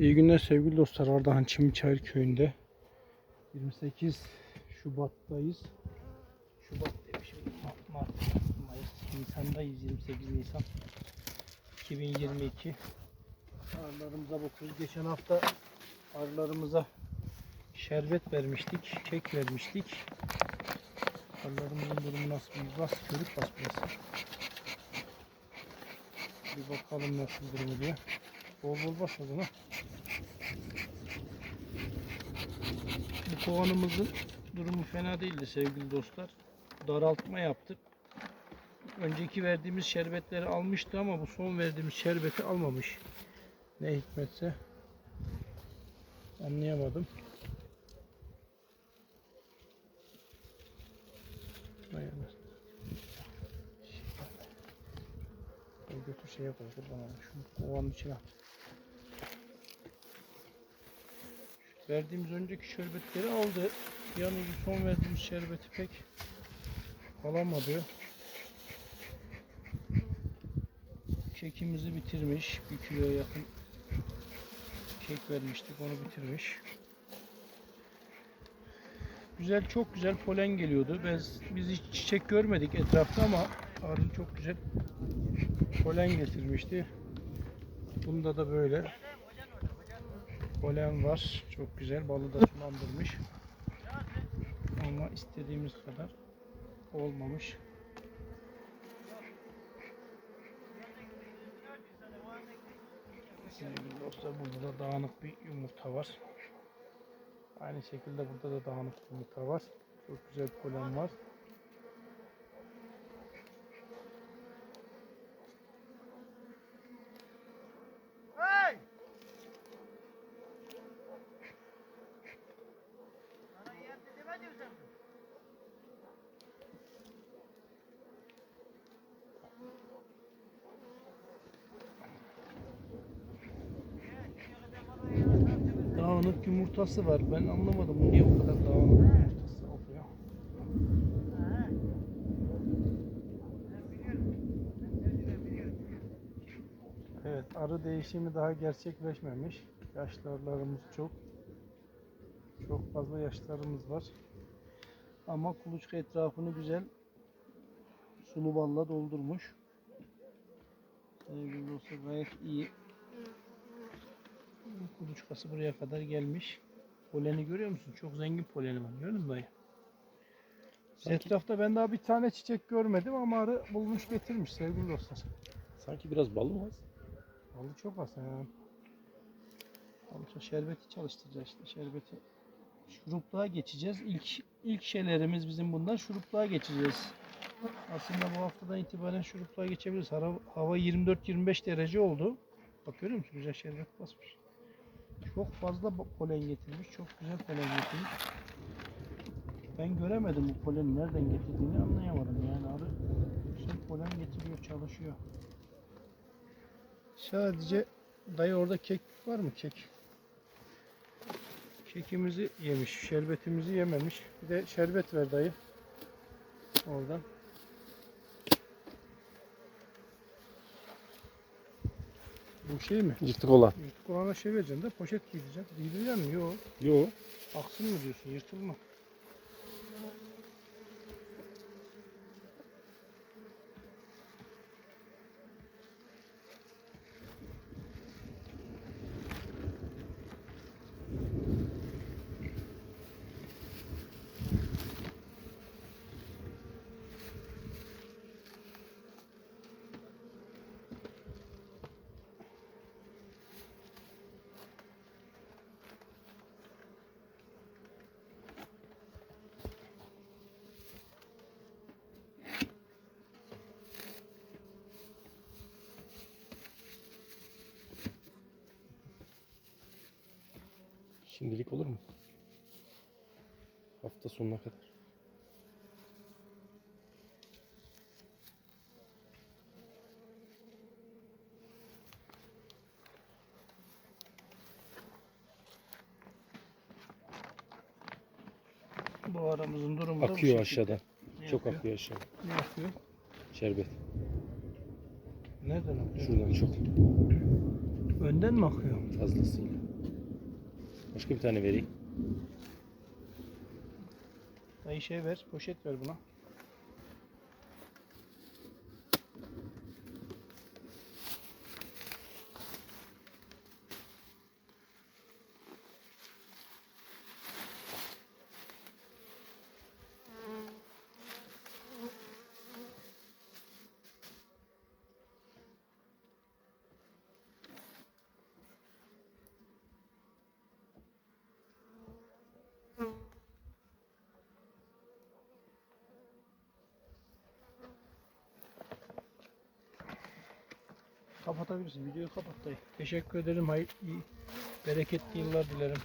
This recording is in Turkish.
İyi günler sevgili dostlar. Ardahan Çimçayır köyünde 28 Şubat'tayız. Şubat demişim. Mart, Mart, Mayıs, Nisan'dayız. 28 Nisan 2022. Arılarımıza bakıyoruz. Geçen hafta arılarımıza şerbet vermiştik. Kek vermiştik. Arılarımızın durumu nasıl bir bas, körük bas biraz. Bir bakalım nasıl durumu diye. Bol bol bas o zaman. Kovanımızın durumu fena değildi sevgili dostlar. Daraltma yaptık. Önceki verdiğimiz şerbetleri almıştı ama bu son verdiğimiz şerbeti almamış. Ne hikmetse anlayamadım. Götür şeye koy kurban. Şunu kovanın içine at. Verdiğimiz önceki şerbetleri aldı. Yalnız son verdiğimiz şerbeti pek alamadı. Kekimizi bitirmiş. Bir kiloya yakın kek vermiştik. Onu bitirmiş. Güzel, çok güzel polen geliyordu. Biz, biz hiç çiçek görmedik etrafta ama arı çok güzel polen getirmişti. Bunda da böyle polen var. Çok güzel. Balı da sulandırmış. Ama istediğimiz kadar olmamış. Sevgili dostlar burada da dağınık bir yumurta var. Aynı şekilde burada da dağınık yumurta var. Çok güzel polen var. Dağınık yumurtası var. Ben anlamadım bu niye bu kadar dağınık yumurtası oluyor. Evet, arı değişimi daha gerçekleşmemiş. Yaşlarlarımız çok. Çok fazla yaşlarımız var. Ama kuluçka etrafını güzel sulu balla doldurmuş. Sevgili dostlar gayet iyi. Kuluçkası buraya kadar gelmiş. Poleni görüyor musun? Çok zengin poleni var. Gördün mü dayı? Sanki- Etrafta ben daha bir tane çiçek görmedim ama arı bulmuş getirmiş sevgili dostlar. Sanki biraz balı mı az? Vallahi çok az ya. Olsa şerbeti çalıştıracağız işte. Şerbeti şurupluğa geçeceğiz. İlk ilk şeylerimiz bizim bundan şurupluğa geçeceğiz. Aslında bu haftadan itibaren şurupluğa geçebiliriz. Hava, hava 24-25 derece oldu. Bak görüyor musun? Güzel şerbet basmış. Çok fazla polen getirmiş. Çok güzel polen getirmiş. Ben göremedim bu poleni nereden getirdiğini anlayamadım. Yani arı güzel polen getiriyor, çalışıyor. Sadece dayı orada kek var mı kek? Kekimizi yemiş, şerbetimizi yememiş. Bir de şerbet ver dayı. Oradan. Bu şey mi? Yırtık olan. Yırtık olana şey vereceksin de poşet giyeceksin. Giydireceksin mi? Yok. Yo. Aksın mı diyorsun? Yırtılma. Şimdilik olur mu? Hafta sonuna kadar. Bu aramızın durumu da bu Akıyor şekilde. aşağıdan. Ne Çok yapıyor? akıyor aşağı. Ne yapıyor? Şerbet. Nereden akıyor? Şuradan çok Önden mi akıyor? fazlasıyla. Başka bir tane vereyim. Dayı şey ver, poşet ver buna. Kapatabilirsin. Videoyu kapat dayı. Teşekkür ederim. Hayır, iyi, bereketli yıllar dilerim.